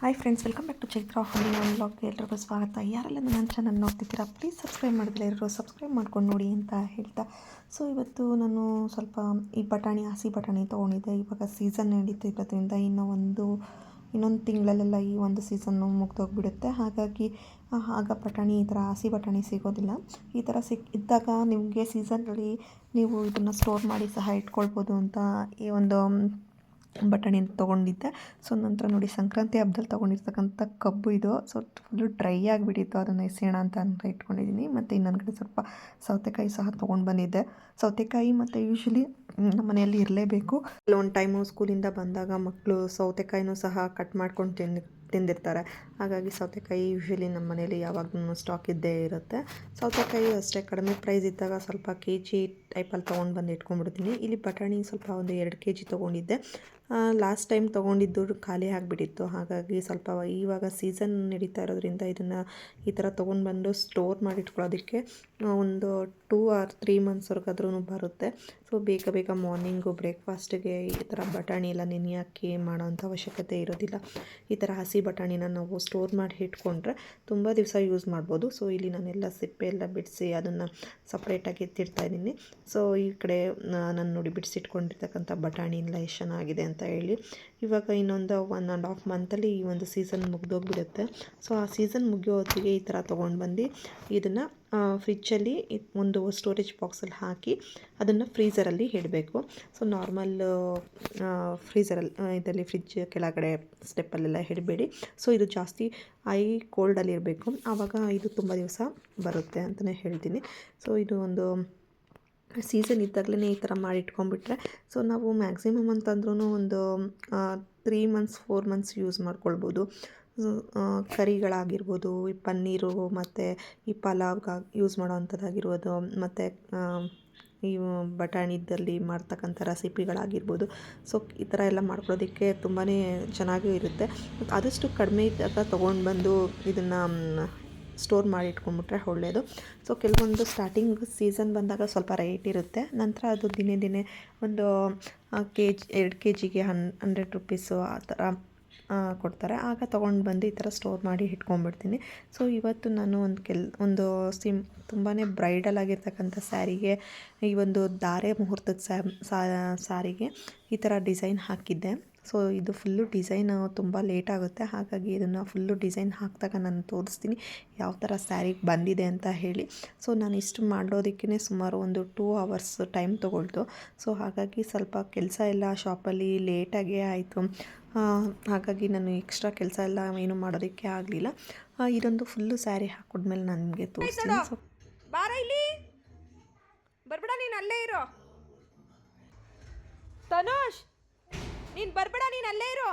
Hi friends welcome back to Chaitra ಹೊಂದಿ ನನ್ನ blog ಎಲ್ರಿಗೂ ಸ್ವಾಗತ. ಯಾರೆಲ್ಲ ನನ್ನ ಚಾನಲ್ ನೋಡ್ತಿದ್ದೀರಾ ಪ್ಲೀಸ್ ಸಬ್ಸ್ಕ್ರೈಬ್ ಮಾಡಿದ್ರೆ ಎಲ್ಲರೂ ಸಬ್ಸ್ಕ್ರೈಬ್ ಮಾಡ್ಕೊಂಡು ನೋಡಿ ಅಂತ ಹೇಳ್ತಾ. ಸೊ ಇವತ್ತು ನಾನು ಸ್ವಲ್ಪ ಈ ಬಟಾಣಿ, ಹಸಿ ಬಟಾಣಿ ತೊಗೊಂಡಿದ್ದೆ. ಇವಾಗ ಸೀಸನ್ ನಡೀತಿರೋದ್ರಿಂದ ಇನ್ನೂ ಒಂದು, ಇನ್ನೊಂದು ತಿಂಗಳಲ್ಲೆಲ್ಲ ಈ ಒಂದು ಸೀಸನ್ನು ಮುಗ್ದೋಗ್ಬಿಡುತ್ತೆ. ಹಾಗಾಗಿ ಆಗ ಬಟಾಣಿ, ಈ ಥರ ಹಸಿ ಬಟಾಣಿ ಸಿಗೋದಿಲ್ಲ. ಈ ಥರ ಸಿಕ್ ಇದ್ದಾಗ ನಿಮಗೆ ಸೀಸನ್ನಲ್ಲಿ ನೀವು ಇದನ್ನು ಸ್ಟೋರ್ ಮಾಡಿ ಸಹ ಇಟ್ಕೊಳ್ಬೋದು ಅಂತ ಈ ಒಂದು ಬಟಾಣಿ ತೊಗೊಂಡಿದ್ದೆ. ಸೊ ನಂತರ ನೋಡಿ ಸಂಕ್ರಾಂತಿ ಹಬ್ಬದಲ್ಲಿ ತೊಗೊಂಡಿರ್ತಕ್ಕಂಥ ಕಬ್ಬು ಇದು. ಸೊ ಫುಲ್ಲು ಡ್ರೈ ಆಗಿಬಿಟ್ಟಿತ್ತು. ಅದನ್ನು ಎಸೆಯೋಣ ಅಂತ ಅಂತ ಇಟ್ಕೊಂಡಿದ್ದೀನಿ. ಮತ್ತು ಇನ್ನೊಂದು ಕಡೆ ಸ್ವಲ್ಪ ಸೌತೆಕಾಯಿ ಸಹ ತೊಗೊಂಡು ಬಂದಿದ್ದೆ. ಸೌತೆಕಾಯಿ ಮತ್ತು ಯೂಶ್ವಲಿ ನಮ್ಮ ಮನೆಯಲ್ಲಿ ಇರಲೇಬೇಕು. ಒಂದು ಟೈಮು ಸ್ಕೂಲಿಂದ ಬಂದಾಗ ಮಕ್ಕಳು ಸೌತೆಕಾಯಿನೂ ಸಹ ಕಟ್ ಮಾಡ್ಕೊಂಡು ತಿಂದು, ತಿಂದಿರ್ತಾರೆ. ಹಾಗಾಗಿ ಸೌತೆಕಾಯಿ ಯೂಶ್ವಲಿ ನಮ್ಮ ಮನೇಲಿ ಯಾವಾಗಲೂ ಸ್ಟಾಕ್ ಇದ್ದೇ ಇರುತ್ತೆ. ಸೌತೆಕಾಯಿ ಅಷ್ಟೇ ಕಡಿಮೆ ಪ್ರೈಸ್ ಇದ್ದಾಗ ಸ್ವಲ್ಪ ಕೆ ಜಿ ಟೈಪಲ್ಲಿ ತೊಗೊಂಡು ಬಂದು ಇಟ್ಕೊಂಡ್ಬಿಡ್ತೀನಿ. ಇಲ್ಲಿ ಬಟಾಣಿ ಸ್ವಲ್ಪ ಒಂದು ಎರಡು ಕೆ ಜಿ ತೊಗೊಂಡಿದ್ದೆ. ಲಾಸ್ಟ್ ಟೈಮ್ ತೊಗೊಂಡಿದ್ದು ಖಾಲಿ ಆಗಿಬಿಟ್ಟಿತ್ತು. ಹಾಗಾಗಿ ಸ್ವಲ್ಪ ಇವಾಗ ಸೀಸನ್ ನಡೀತಾ ಇರೋದ್ರಿಂದ ಇದನ್ನು ಈ ಥರ ತೊಗೊಂಡು ಬಂದು ಸ್ಟೋರ್ ಮಾಡಿ ಇಟ್ಕೊಳ್ಳೋದಕ್ಕೆ ಒಂದು ಟೂ ಆರ್ ತ್ರೀ ಮಂತ್ಸ್ವರೆಗಾದ್ರೂ ಬರುತ್ತೆ. ಸೊ ಬೇಗ ಬೇಗ ಮಾರ್ನಿಂಗು ಬ್ರೇಕ್ಫಾಸ್ಟಿಗೆ ಈ ಥರ ಬಟಾಣಿ ಎಲ್ಲ ನೆನೆ ಹಾಕಿ ಮಾಡೋವಂಥ ಅವಶ್ಯಕತೆ ಇರೋದಿಲ್ಲ. ಈ ಥರ ಹಸಿ ಬಟಾಣಿನ ನಾವು ಸ್ಟೋರ್ ಮಾಡಿ ಇಟ್ಕೊಂಡ್ರೆ ತುಂಬ ದಿವಸ ಯೂಸ್ ಮಾಡ್ಬೋದು. ಸೊ ಇಲ್ಲಿ ನಾನೆಲ್ಲ ಸಿಪ್ಪೆ ಎಲ್ಲ ಬಿಡಿಸಿ ಅದನ್ನು ಸಪ್ರೇಟಾಗಿ ಎತ್ತಿಡ್ತಾ ಇದ್ದೀನಿ. ಸೊ ಈ ಕಡೆ ನಾನು ನೋಡಿ ಬಿಡಿಸಿಟ್ಕೊಂಡಿರ್ತಕ್ಕಂಥ ಬಟಾಣಿ ಎಲ್ಲ ಎಷ್ಟು ಚೆನ್ನಾಗಿದೆ ಹೇಳಿ. ಇವಾಗ ಇನ್ನೊಂದು ಒನ್ ಆ್ಯಂಡ್ ಹಾಫ್ ಮಂತಲ್ಲಿ ಈ ಒಂದು ಸೀಸನ್ ಮುಗ್ದೋಗ್ಬಿಡುತ್ತೆ. ಸೊ ಆ ಸೀಸನ್ ಮುಗಿಯೋ ಹೊತ್ತಿಗೆ ಈ ಥರ ತೊಗೊಂಡು ಬಂದು ಇದನ್ನು ಫ್ರಿಜ್ಜಲ್ಲಿ ಒಂದು ಸ್ಟೋರೇಜ್ ಬಾಕ್ಸಲ್ಲಿ ಹಾಕಿ ಅದನ್ನು ಫ್ರೀಸರಲ್ಲಿ ಇಡಬೇಕು. ಸೊ ನಾರ್ಮಲ್ ಫ್ರೀಸರಲ್ಲಿ ಇದರಲ್ಲಿ ಫ್ರಿಜ್ ಕೆಳಗಡೆ ಸ್ಟೆಪ್ಪಲ್ಲೆಲ್ಲ ಇಡಬೇಡಿ. ಸೊ ಇದು ಜಾಸ್ತಿ ಐ ಕೋಲ್ಡಲ್ಲಿ ಇರಬೇಕು ಆವಾಗ ಇದು ತುಂಬ ದಿವಸ ಬರುತ್ತೆ ಅಂತಲೇ ಹೇಳ್ತೀನಿ. ಸೊ ಇದು ಒಂದು ಸೀಸನ್ ಇದ್ದಾಗಲೇ ಈ ಥರ ಮಾಡಿ ಇಟ್ಕೊಂಡ್ಬಿಟ್ರೆ. ಸೊ ನಾವು ಮ್ಯಾಕ್ಸಿಮಮ್ ಅಂತಂದ್ರೂ ಒಂದು three months four months use ಮಾಡ್ಕೊಳ್ಬೋದು. ಕರಿಗಳಾಗಿರ್ಬೋದು, ಈ ಪನ್ನೀರು ಮತ್ತು ಈ ಪಲಾವ್ಗೆ ಯೂಸ್ ಮಾಡೋವಂಥದ್ದಾಗಿರ್ಬೋದು ಮತ್ತು ಈ ಬಟಾಣಿದಲ್ಲಿ ಮಾಡ್ತಕ್ಕಂಥ ರೆಸಿಪಿಗಳಾಗಿರ್ಬೋದು. ಸೊ ಈ ಥರ ಎಲ್ಲ ಮಾಡ್ಕೊಳ್ಳೋದಕ್ಕೆ ತುಂಬಾ ಚೆನ್ನಾಗೂ ಇರುತ್ತೆ. ಆದಷ್ಟು ಕಡಿಮೆ ಇದ್ದಾಗ ತೊಗೊಂಡು ಬಂದು ಇದನ್ನು ಸ್ಟೋರ್ ಮಾಡಿ ಇಟ್ಕೊಂಡ್ಬಿಟ್ರೆ ಒಳ್ಳೆಯದು ಸೊ ಕೆಲವೊಂದು ಸ್ಟಾರ್ಟಿಂಗ್ ಸೀಸನ್ ಬಂದಾಗ ಸ್ವಲ್ಪ ರೇಟ್ ಇರುತ್ತೆ. ನಂತರ ಅದು ದಿನೇ ದಿನೇ ಒಂದು ಕೆ ಜಿ ಎರಡು ಕೆ ಜಿಗೆ ಹನ್ ಹಂಡ್ರೆಡ್ ರುಪೀಸು ಆ ಥರ ಕೊಡ್ತಾರೆ. ಆಗ ತೊಗೊಂಡು ಬಂದು ಈ ಥರ ಸ್ಟೋರ್ ಮಾಡಿ ಇಟ್ಕೊಂಡ್ಬಿಡ್ತೀನಿ. ಸೊ ಇವತ್ತು ನಾನು ಒಂದು ಕೆಲ್, ಒಂದು ಸಿಮ್ ತುಂಬಾ ಬ್ರೈಡಲ್ ಆಗಿರ್ತಕ್ಕಂಥ ಸ್ಯಾರಿಗೆ ಈ ಒಂದು ಧಾರೆ ಮುಹೂರ್ತದ ಸ್ಯಾ ಸ್ಯಾರಿಗೆ ಈ ಥರ ಡಿಸೈನ್ ಹಾಕಿದ್ದೆ. ಸೊ ಇದು ಫುಲ್ಲು ಡಿಸೈನ್ ತುಂಬ ಲೇಟ್ ಆಗುತ್ತೆ. ಹಾಗಾಗಿ ಇದನ್ನು ಫುಲ್ಲು ಡಿಸೈನ್ ಹಾಕಿದಾಗ ನಾನು ತೋರಿಸ್ತೀನಿ ಯಾವ ಥರ ಸ್ಯಾರಿಗೆ ಬಂದಿದೆ ಅಂತ ಹೇಳಿ. ಸೊ ನಾನು ಇಷ್ಟು ಮಾಡೋದಕ್ಕೇ ಸುಮಾರು ಒಂದು ಟೂ ಅವರ್ಸ್ ಟೈಮ್ ತೊಗೊಳ್ತು. ಸೊ ಹಾಗಾಗಿ ಸ್ವಲ್ಪ ಕೆಲಸ ಎಲ್ಲ ಶಾಪಲ್ಲಿ ಲೇಟಾಗೇ ಆಯಿತು. ಹಾಗಾಗಿ ನಾನು ಎಕ್ಸ್ಟ್ರಾ ಕೆಲಸ ಎಲ್ಲ ಏನು ಮಾಡೋದಕ್ಕೆ ಆಗಲಿಲ್ಲ. ಇದೊಂದು ಫುಲ್ಲು ಸ್ಯಾರಿ ಹಾಕಿದ್ಮೇಲೆ ನನಗೆ ತೋರಿಸ್ತೀನಿ. ಸೊ ಬಾರ ಇಲ್ಲಿ. ಬರ್ಬೇಡ ನೀನು ಅಲ್ಲೇ ಇರೋ. ತನುಷ್, ನೀನು ಬರಬೇಡ, ನೀನು ಅಲ್ಲೇ ಇರು.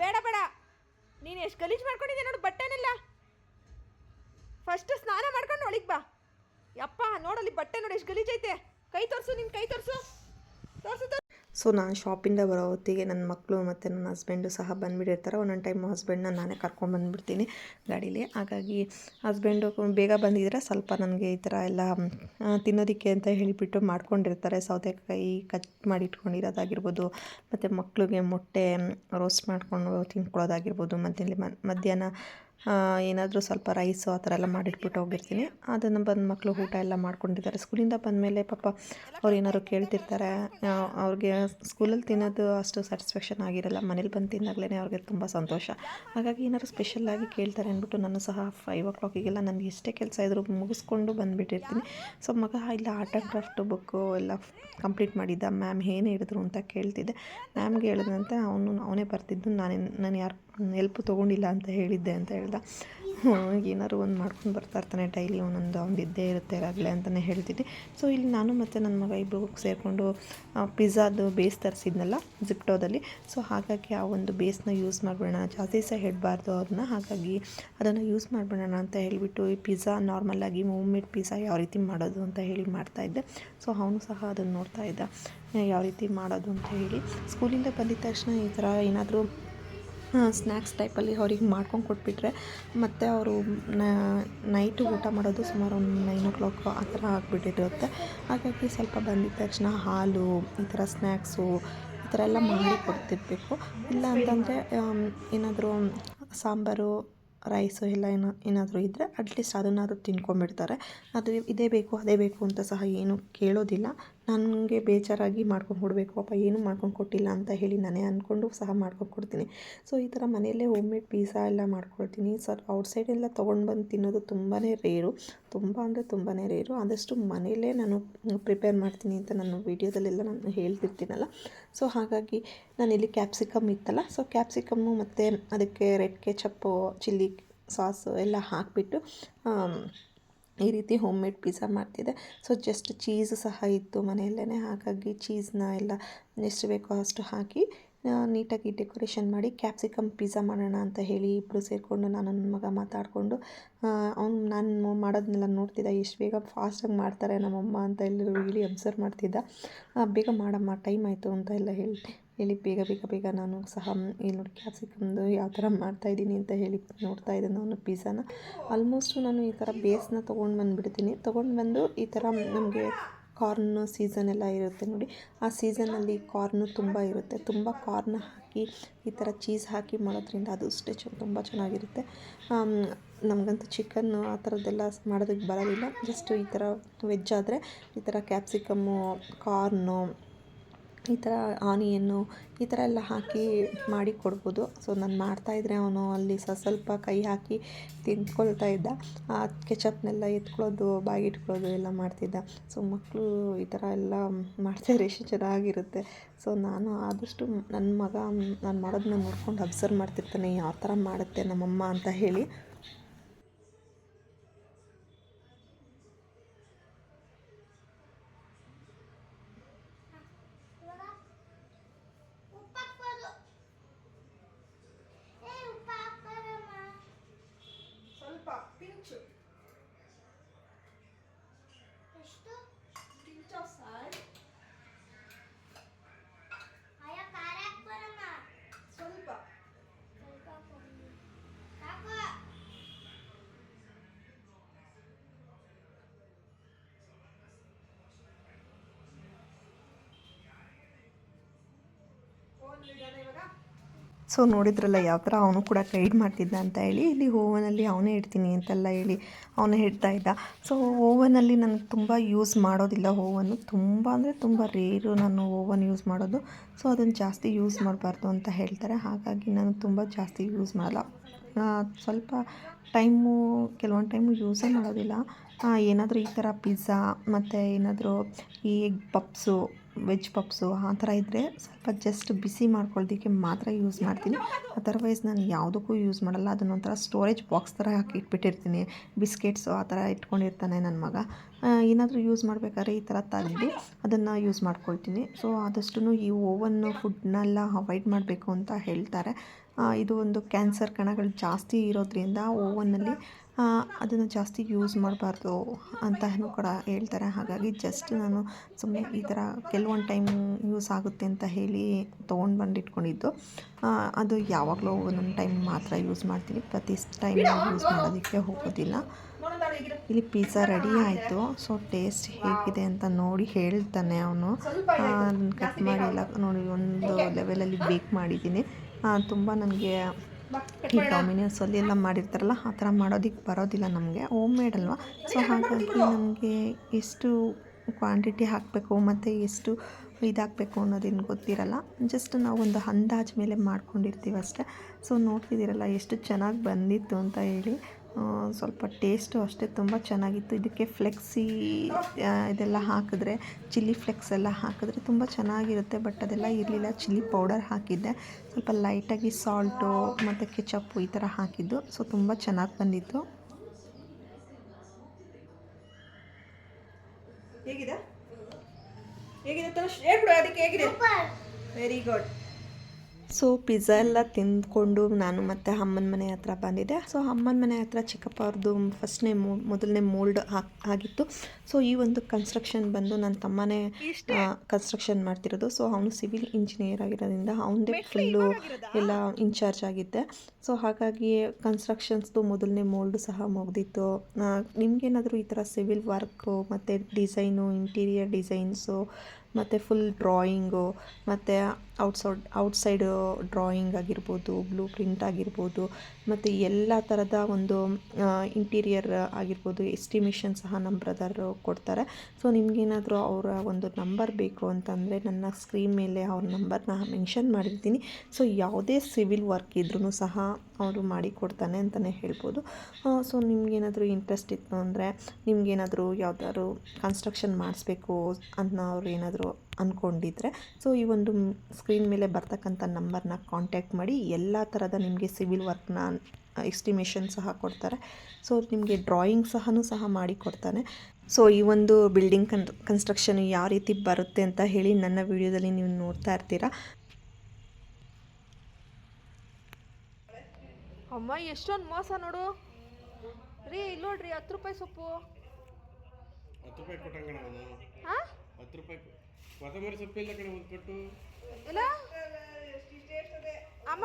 ಬೇಡ ಬೇಡ. ನೀನು ಎಷ್ಟು ಗಲೀಜು ಮಾಡ್ಕೊಂಡಿದ್ದೆ ನೋಡು, ಬಟ್ಟೆನೆಲ್ಲ. ಫಸ್ಟ್ ಸ್ನಾನ ಮಾಡ್ಕೊಂಡು ಒಳಗೆ ಬಾ. ಯಪ್ಪ, ನೋಡಲ್ಲಿ ಬಟ್ಟೆ ನೋಡಿ ಎಷ್ಟು ಗಲೀಜೈತೆ. ಕೈ ತೋರಿಸು ನಿನ್ನ ಕೈ ತೋರಿಸು ತೋರಿಸು. ಸೊ ನಾನು ಶಾಪಿಂದ ಬರೋ ಹೊತ್ತಿಗೆ ನನ್ನ ಮಕ್ಕಳು ಮತ್ತು ನನ್ನ ಹಸ್ಬೆಂಡು ಸಹ ಬಂದುಬಿಟ್ಟಿರ್ತಾರೆ. ಒಂದೊಂದು ಟೈಮ್ ಹಸ್ಬೆಂಡ್ನ ನಾನೇ ಕರ್ಕೊಂಡು ಬಂದುಬಿಡ್ತೀನಿ ಗಾಡೀಲಿ. ಹಾಗಾಗಿ ಹಸ್ಬೆಂಡು ಬೇಗ ಬಂದಿದ್ದರೆ ಸ್ವಲ್ಪ ನನಗೆ ಈ ಥರ ಎಲ್ಲ ತಿನ್ನೋದಕ್ಕೆ ಅಂತ ಹೇಳಿಬಿಟ್ಟು ಮಾಡ್ಕೊಂಡಿರ್ತಾರೆ. ಸೌತೆಕಾಯಿ ಕಟ್ ಮಾಡಿ ಇಟ್ಕೊಂಡಿರೋದಾಗಿರ್ಬೋದು, ಮತ್ತು ಮಕ್ಕಳಿಗೆ ಮೊಟ್ಟೆ ರೋಸ್ಟ್ ಮಾಡಿಕೊಂಡು ತಿನ್ಕೊಳ್ಳೋದಾಗಿರ್ಬೋದು ಮತ್ತು ಇಲ್ಲಿ ಮಧ್ಯಾಹ್ನ ಏನಾದರೂ ಸ್ವಲ್ಪ ರೈಸು ಆ ಥರ ಎಲ್ಲ ಮಾಡಿಟ್ಬಿಟ್ಟು ಹೋಗಿರ್ತೀನಿ. ಅದನ್ನು ಬಂದು ಮಕ್ಕಳು ಊಟ ಎಲ್ಲ ಮಾಡ್ಕೊಂಡಿದ್ದಾರೆ. ಸ್ಕೂಲಿಂದ ಬಂದಮೇಲೆ ಪಾಪ ಅವ್ರು ಏನಾದ್ರು ಕೇಳ್ತಿರ್ತಾರೆ. ಅವ್ರಿಗೆ ಸ್ಕೂಲಲ್ಲಿ ತಿನ್ನೋದು ಅಷ್ಟು ಸ್ಯಾಟಿಸ್ಫ್ಯಾಕ್ಷನ್ ಆಗಿರಲ್ಲ. ಮನೇಲಿ ಬಂದು ತಿಂದಾಗಲೇ ಅವ್ರಿಗೆ ತುಂಬ ಸಂತೋಷ. ಹಾಗಾಗಿ ಏನಾದ್ರು ಸ್ಪೆಷಲ್ಲಾಗಿ ಕೇಳ್ತಾರೆ ಅಂದ್ಬಿಟ್ಟು ನಾನು ಸಹ ಫೈವ್ ಓ ಕ್ಲಾಕಿಗೆಲ್ಲ ನನಗೆ ಎಷ್ಟೇ ಕೆಲಸ ಇದ್ದರೂ ಮುಗಿಸ್ಕೊಂಡು ಬಂದುಬಿಟ್ಟಿರ್ತೀನಿ. ಸೊ ಮಗ ಇಲ್ಲ ಆರ್ಟ್ ಆ್ಯಂಡ್ ಕ್ರಾಫ್ಟ್ ಬುಕ್ಕು ಎಲ್ಲ ಕಂಪ್ಲೀಟ್ ಮಾಡಿದ್ದ. ಮ್ಯಾಮ್ ಏನು ಹೇಳಿದ್ರು ಅಂತ ಕೇಳ್ತಿದ್ದೆ. ಮ್ಯಾಮ್ಗೆ ಹೇಳಿದಂತೆ ಅವನು, ಅವನೇ ಬರ್ತಿದ್ದು. ನಾನೇ ನಾನು ಯಾರು ಹೆಲ್ಪ್ ತೊಗೊಂಡಿಲ್ಲ ಅಂತ ಹೇಳಿದ್ದೆ ಅಂತ ಹೇಳ್ದ ಏನಾದ್ರು ಒಂದು ಮಾಡ್ಕೊಂಡು ಬರ್ತಾ ಇರ್ತಾನೆ ಡೈಲಿ ಒಂದೊಂದು ಅವ್ನು ಇದ್ದೇ ಇರುತ್ತೆ ಆಗಲೇ ಅಂತಲೇ ಹೇಳ್ತಿದ್ದೆ. ಸೊ ಇಲ್ಲಿ ನಾನು ಮತ್ತು ನನ್ನ ಮಗ ಇಬ್ಬರು ಸೇರಿಕೊಂಡು ಪಿಜ್ಜಾದು ಬೇಸ್ ತರಿಸಿದ್ನಲ್ಲ ಜಿಪ್ಟೋದಲ್ಲಿ ಸೊ ಹಾಗಾಗಿ ಆ ಒಂದು ಬೇಸ್ನ ಯೂಸ್ ಮಾಡಿಬಿಡೋಣ, ಜಾಸ್ತಿ ಸಹ ಹೇಳಬಾರ್ದು ಅದನ್ನ ಹಾಗಾಗಿ ಅದನ್ನು ಯೂಸ್ ಮಾಡಿಬಿಡೋಣ ಅಂತ ಹೇಳಿಬಿಟ್ಟು ಈ ಪಿಜ್ಜಾ ನಾರ್ಮಲಾಗಿ ಮೇಡ್ ಪಿಜ್ಜಾ ಯಾವ ರೀತಿ ಮಾಡೋದು ಅಂತ ಹೇಳಿ ಮಾಡ್ತಾಯಿದ್ದೆ ಸೊ ಅವನು ಸಹ ಅದನ್ನು ನೋಡ್ತಾ ಇದ್ದ ಯಾವ ರೀತಿ ಮಾಡೋದು ಅಂತ ಹೇಳಿ. ಸ್ಕೂಲಿಂದ ಬಂದಿದ್ದ ತಕ್ಷಣ ಈ ಥರ ಏನಾದರೂ ಸ್ನ್ಯಾಕ್ಸ್ ಟೈಪಲ್ಲಿ ಅವ್ರಿಗೆ ಮಾಡ್ಕೊಂಡು ಕೊಟ್ಬಿಟ್ರೆ ಮತ್ತು ಅವರು ನೈಟು ಊಟ ಮಾಡೋದು ಸುಮಾರು ಒಂದು ನೈನ್ ಓ ಕ್ಲಾಕ್ ಆ ಥರ ಆಗಿಬಿಟ್ಟಿರುತ್ತೆ. ಹಾಗಾಗಿ ಸ್ವಲ್ಪ ಬಂದಿದ್ದ ತಕ್ಷಣ ಹಾಲು, ಈ ಥರ ಸ್ನ್ಯಾಕ್ಸು ಈ ಥರ ಎಲ್ಲ ಮಾಡಿ ಕೊಡ್ತಿರ್ಬೇಕು. ಇಲ್ಲ ಅಂತಂದರೆ ಏನಾದರೂ ಸಾಂಬಾರು ರೈಸು ಎಲ್ಲ ಏನೋ, ಏನಾದರೂ ಇದ್ದರೆ ಅಟ್ಲೀಸ್ಟ್ ಅದನ್ನಾದರೂ ತಿನ್ಕೊಂಬಿಡ್ತಾರೆ ಅದು ಇದೇ ಬೇಕು, ಅದೇ ಬೇಕು ಅಂತ ಸಹ ಏನು ಕೇಳೋದಿಲ್ಲ. ನನಗೆ ಬೇಜಾರಾಗಿ ಮಾಡ್ಕೊಂಡು ಕೊಡಬೇಕು. ಪಾಪ ಏನೂ ಮಾಡ್ಕೊಂಡು ಕೊಟ್ಟಿಲ್ಲ ಅಂತ ಹೇಳಿ ನಾನೇ ಅಂದ್ಕೊಂಡು ಸಹ ಮಾಡ್ಕೊಂಡು ಕೊಡ್ತೀನಿ. ಸೊ ಈ ಥರ ಮನೆಯಲ್ಲೇ ಹೋಮ್ ಮೇಡ್ ಪಿಝಾ ಎಲ್ಲ ಮಾಡ್ಕೊಳ್ತೀನಿ. ಸರ್ ಔಟ್ಸೈಡೆಲ್ಲ ತೊಗೊಂಡು ಬಂದು ತಿನ್ನೋದು ತುಂಬಾ ರೇರು ತುಂಬ ಅಂದರೆ ತುಂಬಾ ರೇರು ಆದಷ್ಟು ಮನೆಯಲ್ಲೇ ನಾನು ಪ್ರಿಪೇರ್ ಮಾಡ್ತೀನಿ ಅಂತ ನಾನು ವೀಡಿಯೋದಲ್ಲೆಲ್ಲ ನಾನು ಹೇಳ್ತಿರ್ತೀನಲ್ಲ. ಸೊ ಹಾಗಾಗಿ ನಾನಿಲ್ಲಿ ಕ್ಯಾಪ್ಸಿಕಮ್ ಇತ್ತಲ್ಲ. ಸೊ ಕ್ಯಾಪ್ಸಿಕಮ್ಮು ಮತ್ತು ಅದಕ್ಕೆ ರೆಡ್ ಕೆಚಪ್ಪು ಚಿಲ್ಲಿ ಸಾಸು ಎಲ್ಲ ಹಾಕಿಬಿಟ್ಟು ಈ ರೀತಿ ಹೋಮ್ ಮೇಡ್ ಪಿಜ್ಜಾ ಮಾಡ್ತಿದ್ದೆ. ಸೊ ಜಸ್ಟ್ ಚೀಸ್ ಸಹ ಇತ್ತು ಮನೆಯಲ್ಲೇ ಹಾಗಾಗಿ ಚೀಸ್ನ ಎಲ್ಲ ಎಷ್ಟು ಬೇಕೋ ಅಷ್ಟು ಹಾಕಿ ನೀಟಾಗಿ ಡೆಕೋರೇಷನ್ ಮಾಡಿ ಕ್ಯಾಪ್ಸಿಕಮ್ ಪಿಜ್ಜಾ ಮಾಡೋಣ ಅಂತ ಹೇಳಿ ಇಬ್ಬರು ಸೇರಿಕೊಂಡು ನಾನು ನನ್ನ ಮಗ ಮಾತಾಡಿಕೊಂಡು ಅವ್ನು ನಾನು ಮಾಡೋದನ್ನೆಲ್ಲ ನೋಡ್ತಿದ್ದ. ಎಷ್ಟು ಬೇಗ ಫಾಸ್ಟಾಗಿ ಮಾಡ್ತಾರೆ ನಮ್ಮಮ್ಮ ಅಂತ ಎಲ್ಲರೂ ಹೇಳಿ ಅಬ್ಸರ್ವ್ ಮಾಡ್ತಿದ್ದ. ಬೇಗ ಮಾಡಮ್ಮ ಟೈಮ್ ಆಯಿತು ಅಂತ ಎಲ್ಲ ಹೇಳಿ ಹೇಳಿ, ಬೇಗ ಬೇಗ ಬೇಗ ನಾನು ಸಹ ಇಲ್ಲಿ ನೋಡಿ ಕ್ಯಾಪ್ಸಿಕಮ್ದು ಯಾವ ಥರ ಮಾಡ್ತಾಯಿದ್ದೀನಿ ಅಂತ ಹೇಳಿ ನೋಡ್ತಾ ಇದ್ದೆ ನಾನು ಪಿಝಾನ ಆಲ್ಮೋಸ್ಟು ನಾನು ಈ ಥರ ಬೇಸ್ನ ತೊಗೊಂಡು ಬಂದುಬಿಡ್ತೀನಿ. ತೊಗೊಂಡು ಬಂದು ಈ ಥರ ನಮಗೆ ಕಾರ್ನ್ ಸೀಸನ್ ಎಲ್ಲ ಇರುತ್ತೆ ನೋಡಿ. ಆ ಸೀಸನಲ್ಲಿ ಕಾರ್ನು ತುಂಬ ಇರುತ್ತೆ. ತುಂಬ ಕಾರ್ನ ಹಾಕಿ ಈ ಥರ ಚೀಸ್ ಹಾಕಿ ಮಾಡೋದ್ರಿಂದ ಅದು ಅಷ್ಟೇ ತುಂಬ ಚೆನ್ನಾಗಿರುತ್ತೆ. ನಮಗಂತೂ ಚಿಕನ್ನು ಆ ಥರದ್ದೆಲ್ಲ ಮಾಡೋದಕ್ಕೆ ಬರೋದಿಲ್ಲ. ಜಸ್ಟ್ ಈ ಥರ ವೆಜ್ ಆದರೆ ಈ ಥರ ಕ್ಯಾಪ್ಸಿಕಮ್ಮು ಕಾರ್ನು ಈ ಥರ ಆನಿಯನ್ನು ಈ ಥರ ಎಲ್ಲ ಹಾಕಿ ಮಾಡಿ ಕೊಡ್ಬೋದು. ಸೊ ನಾನು ಮಾಡ್ತಾಯಿದ್ರೆ ಅವನು ಅಲ್ಲಿ ಸ ಸ್ವಲ್ಪ ಕೈ ಹಾಕಿ ತಿಂದ್ಕೊಳ್ತಾ ಇದ್ದ. ಆ ಕೆಚಪ್ನೆಲ್ಲ ಎತ್ಕೊಳ್ಳೋದು ಬಾಗಿಟ್ಕೊಳ್ಳೋದು ಎಲ್ಲ ಮಾಡ್ತಿದ್ದ. ಸೊ ಮಕ್ಕಳು ಈ ಥರ ಎಲ್ಲ ಮಾಡ್ತಾರೆ ಎಷ್ಟು ಚೆನ್ನಾಗಿರುತ್ತೆ. ಸೊ ನಾನು ಆದಷ್ಟು ನನ್ನ ಮಗ, ನಾನು ಮಾಡೋದನ್ನ ನೋಡ್ಕೊಂಡು ಅಬ್ಸರ್ವ್ ಮಾಡ್ತಿರ್ತಾನೆ, ಯಾವ ಥರ ಮಾಡುತ್ತೆ ನಮ್ಮಮ್ಮ ಅಂತ ಹೇಳಿ. ಸ್ವಲ್ಪ ಪಿಂಚು ಪಿಂಚ್ ಆಫ್ ಸಾಲ್ಟ್ ಸ್ವಲ್ಪ ಫೋನ್ ಇಡೋಣ ಇವಾಗ ಸೊ ನೋಡಿದ್ರಲ್ಲ ಯಾವ ಥರ ಅವನು ಕೂಡ ಗೈಡ್ ಮಾಡ್ತಿದ್ದ ಅಂತ ಹೇಳಿ, ಇಲ್ಲಿ ಓವನಲ್ಲಿ ಅವನೇ ಇಡ್ತೀನಿ ಅಂತೆಲ್ಲ ಹೇಳಿ ಅವನೇ ಇಡ್ತಾ ಇದ್ದ. ಸೊ ಓವನಲ್ಲಿ ನಾನು ತುಂಬ ಯೂಸ್ ಮಾಡೋದಿಲ್ಲ ಓವನ್ನು. ತುಂಬ ಅಂದರೆ ತುಂಬ ರೇರು ನಾನು ಓವನ್ ಯೂಸ್ ಮಾಡೋದು. ಸೊ ಅದನ್ನು ಜಾಸ್ತಿ ಯೂಸ್ ಮಾಡಬಾರ್ದು ಅಂತ ಹೇಳ್ತಾರೆ. ಹಾಗಾಗಿ ನಾನು ತುಂಬ ಜಾಸ್ತಿ ಯೂಸ್ ಮಾಡಲ್ಲ. ಸ್ವಲ್ಪ ಟೈಮು ಕೆಲವೊಂದು ಟೈಮು ಯೂಸೇ ಮಾಡೋದಿಲ್ಲ. ಏನಾದರೂ ಈ ಥರ ಪಿಜ್ಜಾ ಮತ್ತು ಏನಾದರೂ ಈ ಎಗ್ ಪಪ್ಸು ವೆಜ್ ಪಪ್ಸು ಆ ಥರ ಇದ್ದರೆ ಸ್ವಲ್ಪ ಜಸ್ಟ್ ಬಿಸಿ ಮಾಡ್ಕೊಳ್ಳೋದಕ್ಕೆ ಮಾತ್ರ ಯೂಸ್ ಮಾಡ್ತೀನಿ. ಅದರ್ವೈಸ್ ನಾನು ಯಾವುದಕ್ಕೂ ಯೂಸ್ ಮಾಡಲ್ಲ. ಅದನ್ನೊಂಥರ ಸ್ಟೋರೇಜ್ ಬಾಕ್ಸ್ ಥರ ಹಾಕಿ ಇಟ್ಬಿಟ್ಟಿರ್ತೀನಿ. ಬಿಸ್ಕೆಟ್ಸು ಆ ಥರ ಇಟ್ಕೊಂಡಿರ್ತಾನೆ ನನ್ನ ಮಗ. ಏನಾದರೂ ಯೂಸ್ ಮಾಡಬೇಕಾದ್ರೆ ಈ ಥರ ತೆಗ್ದು ಅದನ್ನು ಯೂಸ್ ಮಾಡ್ಕೊಳ್ತೀನಿ. ಸೊ ಆದಷ್ಟು ಈ ಓವನ್ ಫುಡ್ನೆಲ್ಲ ಅವಾಯ್ಡ್ ಮಾಡಬೇಕು ಅಂತ ಹೇಳ್ತಾರೆ. ಇದು ಒಂದು ಕ್ಯಾನ್ಸರ್ ಕಣಗಳು ಜಾಸ್ತಿ ಇರೋದ್ರಿಂದ ಓವನ್ನಲ್ಲಿ ಅದನ್ನು ಜಾಸ್ತಿ ಯೂಸ್ ಮಾಡಬಾರ್ದು ಅಂತಲೂ ಕೂಡ ಹೇಳ್ತಾರೆ. ಹಾಗಾಗಿ ಜಸ್ಟ್ ನಾನು ಸುಮ್ಮನೆ ಈ ಥರ ಕೆಲವೊಂದು ಟೈಮ್ ಯೂಸ್ ಆಗುತ್ತೆ ಅಂತ ಹೇಳಿ ತೊಗೊಂಡು ಬಂದು ಇಟ್ಕೊಂಡಿದ್ದು ಅದು ಯಾವಾಗಲೂ ಒಂದೊಂದು ಟೈಮ್ ಮಾತ್ರ ಯೂಸ್ ಮಾಡ್ತೀನಿ. ಪ್ರತಿ ಟೈಮ್ ಯೂಸ್ ಮಾಡೋದಕ್ಕೆ ಹೋಗೋದಿಲ್ಲ. ಇಲ್ಲಿ ಪಿಜ್ಜಾ ರೆಡಿ ಆಯಿತು. ಸೊ ಟೇಸ್ಟ್ ಹೇಗಿದೆ ಅಂತ ನೋಡಿ ಹೇಳ್ತಾನೆ ಅವನು. ಕಟ್ ಮಾಡಿ ಎಲ್ಲ ನೋಡಿ, ಒಂದು ಲೆವೆಲಲ್ಲಿ ಬೇಕ್ ಮಾಡಿದ್ದೀನಿ. ತುಂಬ ನನಗೆ ಈ ಡಾಮಿನೋಸಲ್ಲಿ ಎಲ್ಲ ಮಾಡಿರ್ತಾರಲ್ಲ, ಆ ಥರ ಮಾಡೋದಕ್ಕೆ ಬರೋದಿಲ್ಲ ನಮಗೆ. ಹೋಮ್ ಮೇಡ್ ಅಲ್ವಾ? ಸೊ ಹಾಗಾಗಿ ನಮಗೆ ಎಷ್ಟು ಕ್ವಾಂಟಿಟಿ ಹಾಕಬೇಕು ಮತ್ತು ಎಷ್ಟು ಇದಾಗಬೇಕು ಅನ್ನೋದೇನು ಗೊತ್ತಿರಲ್ಲ. ಜಸ್ಟ್ ನಾವು ಒಂದು ಅಂದಾಜು ಮೇಲೆ ಮಾಡ್ಕೊಂಡಿರ್ತೀವಿ ಅಷ್ಟೇ ಸೊ ನೋಡ್ತಿದ್ದೀರಲ್ಲ, ಎಷ್ಟು ಚೆನ್ನಾಗಿ ಬಂದಿತ್ತು ಅಂತ ಹೇಳಿ. ಸ್ವಲ್ಪ ಟೇಸ್ಟು ಅಷ್ಟೇ ತುಂಬ ಚೆನ್ನಾಗಿತ್ತು. ಇದಕ್ಕೆ ಫ್ಲೆಕ್ಸಿ ಇದೆಲ್ಲ ಹಾಕಿದ್ರೆ ಚಿಲ್ಲಿ ಫ್ಲೆಕ್ಸ್ ಎಲ್ಲ ಹಾಕಿದ್ರೆ ತುಂಬ ಚೆನ್ನಾಗಿರುತ್ತೆ ಬಟ್ ಅದೆಲ್ಲ ಇರಲಿಲ್ಲ. ಚಿಲ್ಲಿ ಪೌಡರ್ ಹಾಕಿದ್ದೆ. ಸ್ವಲ್ಪ ಲೈಟಾಗಿ ಸಾಲ್ಟು ಮತ್ತು ಕೆಚಪ್ಪು ಈ ಥರ ಹಾಕಿದ್ದು. ಸೊ ತುಂಬ ಚೆನ್ನಾಗಿ ಬಂದಿತ್ತು. ಹೇಗಿದೆ? ಹೇಗಿದೆ ಅದಕ್ಕೆ ಹೇಗಿದೆ? ವೆರಿ ಗುಡ್ ಸೊ ಪಿಜ್ಜಾ ಎಲ್ಲ ತಿಂದ್ಕೊಂಡು ನಾನು ಮತ್ತೆ ಅಮ್ಮನ ಮನೆ ಹತ್ರ ಬಂದಿದ್ದೆ. ಸೊ ಅಮ್ಮನ ಮನೆ ಹತ್ರ ಚಿಕ್ಕಪ್ಪ ಅವ್ರದ್ದು ಫಸ್ಟ್ನೇ ಮೊದಲನೇ ಮೋಲ್ಡ್ ಆಗಿತ್ತು. ಸೊ ಈ ಒಂದು ಕನ್ಸ್ಟ್ರಕ್ಷನ್ ಬಂದು ನನ್ನ ತಮ್ಮನೇ ಕನ್ಸ್ಟ್ರಕ್ಷನ್ ಮಾಡ್ತಿರೋದು. ಸೊ ಅವನು ಸಿವಿಲ್ ಇಂಜಿನಿಯರ್ ಆಗಿರೋದ್ರಿಂದ ಅವನದೇ ಫುಲ್ಲು ಎಲ್ಲ ಇನ್ಚಾರ್ಜ್ ಆಗಿದ್ದೆ. ಸೊ ಹಾಗಾಗಿ ಕನ್ಸ್ಟ್ರಕ್ಷನ್ಸ್ದು ಮೊದಲನೇ ಮೋಲ್ಡ್ ಸಹ ಮುಗ್ದಿತ್ತು. ನಿಮ್ಗೇನಾದರೂ ಈ ಥರ ಸಿವಿಲ್ ವರ್ಕು ಮತ್ತು ಡಿಸೈನು ಇಂಟೀರಿಯರ್ ಡಿಸೈನ್ಸು ಮತ್ತು ಫುಲ್ ಡ್ರಾಯಿಂಗು ಮತ್ತು ಔಟ್ಸೌಡ್ ಔಟ್ಸೈಡ್ ಡ್ರಾಯಿಂಗ್ ಆಗಿರ್ಬೋದು ಬ್ಲೂ ಪ್ರಿಂಟ್ ಆಗಿರ್ಬೋದು, ಮತ್ತು ಎಲ್ಲ ಥರದ ಒಂದು ಇಂಟೀರಿಯರ್ ಆಗಿರ್ಬೋದು ಎಸ್ಟಿಮೇಷನ್ ಸಹ ನಮ್ಮ ಬ್ರದರು ಕೊಡ್ತಾರೆ. ಸೊ ನಿಮಗೇನಾದರೂ ಅವರ ಒಂದು ನಂಬರ್ ಬೇಕು ಅಂತಂದರೆ ನನ್ನ ಸ್ಕ್ರೀನ್ ಮೇಲೆ ಅವ್ರ ನಂಬರ್ನ ಮೆನ್ಷನ್ ಮಾಡಿರ್ತೀನಿ. ಸೊ ಯಾವುದೇ ಸಿವಿಲ್ ವರ್ಕ್ ಇದ್ರೂ ಸಹ ಅವರು ಮಾಡಿಕೊಡ್ತಾನೆ ಅಂತಲೇ ಹೇಳ್ಬೋದು. ಸೊ ನಿಮಗೇನಾದರೂ ಇಂಟ್ರೆಸ್ಟ್ ಇತ್ತು ಅಂದರೆ ನಿಮಗೇನಾದರೂ ಯಾವ್ದಾದ್ರು ಕನ್ಸ್ಟ್ರಕ್ಷನ್ ಮಾಡಿಸ್ಬೇಕು ಅಂತ ಅವ್ರು ಏನಾದರೂ ಅಂದ್ಕೊಂಡಿದ್ರೆ ಸೊ ಈ ಒಂದು ಸ್ಕ್ರೀನ್ ಮೇಲೆ ಬರ್ತಕ್ಕಂಥ ನಂಬರ್ನ ಕಾಂಟ್ಯಾಕ್ಟ್ ಮಾಡಿ ಎಲ್ಲ ಥರದ ನಿಮಗೆ ಸಿವಿಲ್ ವರ್ಕ್ನ ಎಸ್ಟಿಮೇಷನ್ ಸಹ ಕೊಡ್ತಾರೆ. ಸೊ ನಿಮಗೆ ಡ್ರಾಯಿಂಗ್ ಸಹ ಸಹ ಮಾಡಿ ಕೊಡ್ತಾನೆ. ಸೊ ಈ ಒಂದು ಬಿಲ್ಡಿಂಗ್ ಕನ್ ಕನ್ಸ್ಟ್ರಕ್ಷನ್ ಯಾವ ರೀತಿ ಬರುತ್ತೆ ಅಂತ ಹೇಳಿ ನನ್ನ ವಿಡಿಯೋದಲ್ಲಿ ನೀವು ನೋಡ್ತಾ ಇರ್ತೀರಾ. ಅಮ್ಮ ಎಷ್ಟೊಂದು ಮೋಸ ನೋಡು. ರೀ ಇಲ್ಲ ನೋಡ್ರಿ ಹತ್ತು ರೂಪಾಯಿ ಸೊಪ್ಪು. ಹತ್ತು ರೂಪಾಯಿ ಕೊಟ್ಟಂಗಣ ಹತ್ತು ರೂಪಾಯಿ ಕೊತ್ತಂಬರಿ ಸೊಪ್ಪಿಲ್ಲ ಕಡೆ ಒಂದು ಕಟ್ಟು ಇಲ್ಲ? ಅಮ್ಮ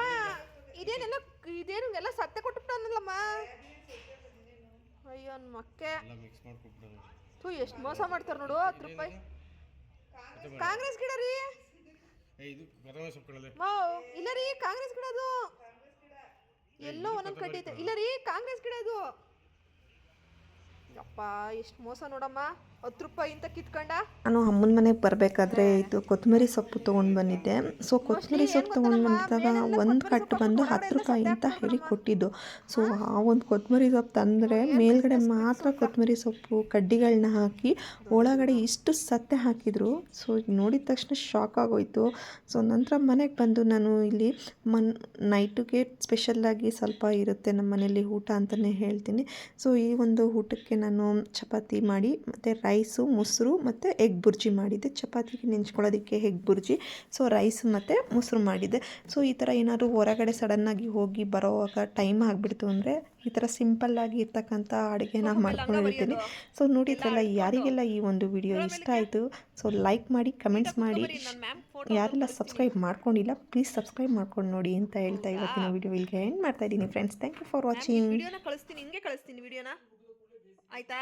ಇದೇನೆಲ್ಲ ಇದೇನು ಎಲ್ಲ ಸತ್ತೆ ಕೊಟ್ಬಿಟ್ಟವನಲ್ಲಮ್ಮ ಅಯ್ಯೋ ನನ್ನ ಮಕ್ಕೆ. ಮಿಕ್ಸ್ ಮಾಡ್ಕೊಟ್ಬಿಡೋದು ಥೂ ಎಷ್ಟು ಮೋಸ ಮಾಡ್ತಾರೆ ನೋಡು ಹತ್ತು ರೂಪಾಯಿ. ಕಾಂಗ್ರೆಸ್ ಗಿಡ ರೀ. ಇದು ಕೊತ್ತಂಬರಿ ಸೊಪ್ಪು ಕಣಲೆ ಮೋ ಇಲ್ಲ ರೀ ಕಾಂಗ್ರೆಸ್ ಗಿಡ ಅದು. ಎಲ್ಲೋ ಒಂದೊಂದು ಕಡ್ಡಿ ಐತೆ. ಇಲ್ಲ ರೀ ಕಾಂಗ್ರೆಸ್ ಗಿಡ ಅದು. ಯಪ್ಪ ಎಷ್ಟು ಮೋಸ ನೋಡಮ್ಮ. ಹತ್ತು ಕಿತ್ಕೊಂಡ? ನಾನು ಅಮ್ಮನ ಮನೆಗೆ ಬರಬೇಕಾದ್ರೆ ಇದು ಕೊತ್ತಂಬರಿ ಸೊಪ್ಪು ತೊಗೊಂಡು ಬಂದಿದ್ದೆ. ಸೊ ಕೊತ್ತಂಬರಿ ಸೊಪ್ಪು ತೊಗೊಂಡು ಬಂದಾಗ ಒಂದು ಕಟ್ಟು ಬಂದು ಹತ್ತು ರೂಪಾಯಿ ಅಂತ ಹೇಳಿ ಕೊಟ್ಟಿದ್ದು. ಸೊ ಆ ಒಂದು ಕೊತ್ತಂಬರಿ ಸೊಪ್ಪು ತಂದರೆ ಮೇಲ್ಗಡೆ ಮಾತ್ರ ಕೊತ್ತಂಬರಿ ಸೊಪ್ಪು ಕಡ್ಡಿಗಳನ್ನ ಹಾಕಿ ಒಳಗಡೆ ಇಷ್ಟು ಸತ್ತೆ ಹಾಕಿದರು. ಸೊ ನೋಡಿದ ತಕ್ಷಣ ಶಾಕ್ ಆಗೋಯ್ತು. ಸೊ ನಂತರ ಮನೆಗೆ ಬಂದು ನಾನು ಇಲ್ಲಿ ಮನ್ ನೈಟಿಗೆ ಸ್ಪೆಷಲ್ಲಾಗಿ ಸ್ವಲ್ಪ ಇರುತ್ತೆ ನಮ್ಮ ಮನೆಯಲ್ಲಿ ಊಟ ಅಂತಲೇ ಹೇಳ್ತೀನಿ. ಸೊ ಈ ಒಂದು ಊಟಕ್ಕೆ ನಾನು ಚಪಾತಿ ಮಾಡಿ ಮತ್ತು ರೈಸು ಮೊಸರು ಮತ್ತು ಎಗ್ ಬುರ್ಜಿ ಮಾಡಿದ್ದೆ. ಚಪಾತಿಗೆ ನೆಂಚ್ಕೊಳ್ಳೋದಕ್ಕೆ ಎಗ್ ಬುರ್ಜಿ. ಸೊ ರೈಸ್ ಮತ್ತು ಮೊಸರು ಮಾಡಿದ್ದೆ. ಸೊ ಈ ಥರ ಏನಾದರೂ ಹೊರಗಡೆ ಸಡನ್ನಾಗಿ ಹೋಗಿ ಬರೋವಾಗ ಟೈಮ್ ಆಗಿಬಿಡ್ತು ಅಂದರೆ ಈ ಥರ ಸಿಂಪಲ್ಲಾಗಿ ಇರ್ತಕ್ಕಂಥ ಅಡುಗೆನ ಮಾಡ್ಕೊಂಡಿರ್ತೀನಿ ಸೊ ನೋಡಿದ್ರಲ್ಲ ಯಾರಿಗೆಲ್ಲ ಈ ಒಂದು ವಿಡಿಯೋ ಇಷ್ಟ ಆಯಿತು? ಸೊ ಲೈಕ್ ಮಾಡಿ ಕಮೆಂಟ್ಸ್ ಮಾಡಿ. ಯಾರೆಲ್ಲ ಸಬ್ಸ್ಕ್ರೈಬ್ ಮಾಡ್ಕೊಂಡಿಲ್ಲ ಪ್ಲೀಸ್ ಸಬ್ಸ್ಕ್ರೈಬ್ ಮಾಡ್ಕೊಂಡು ನೋಡಿ ಅಂತ ಹೇಳ್ತಾ ಇವತ್ತಿನ ವಿಡಿಯೋ ಇಲ್ಲಿಗೆ ಎಂಡ್ ಮಾಡ್ತಾ ಇದ್ದೀನಿ friends thank you for watching ವಿಡಿಯೋನ ಕಳಿಸ್ತೀನಿ ಹಿಂಗೆ ಕಳಿಸ್ತೀನಿ ವಿಡಿಯೋನ ಆಯ್ತಾ?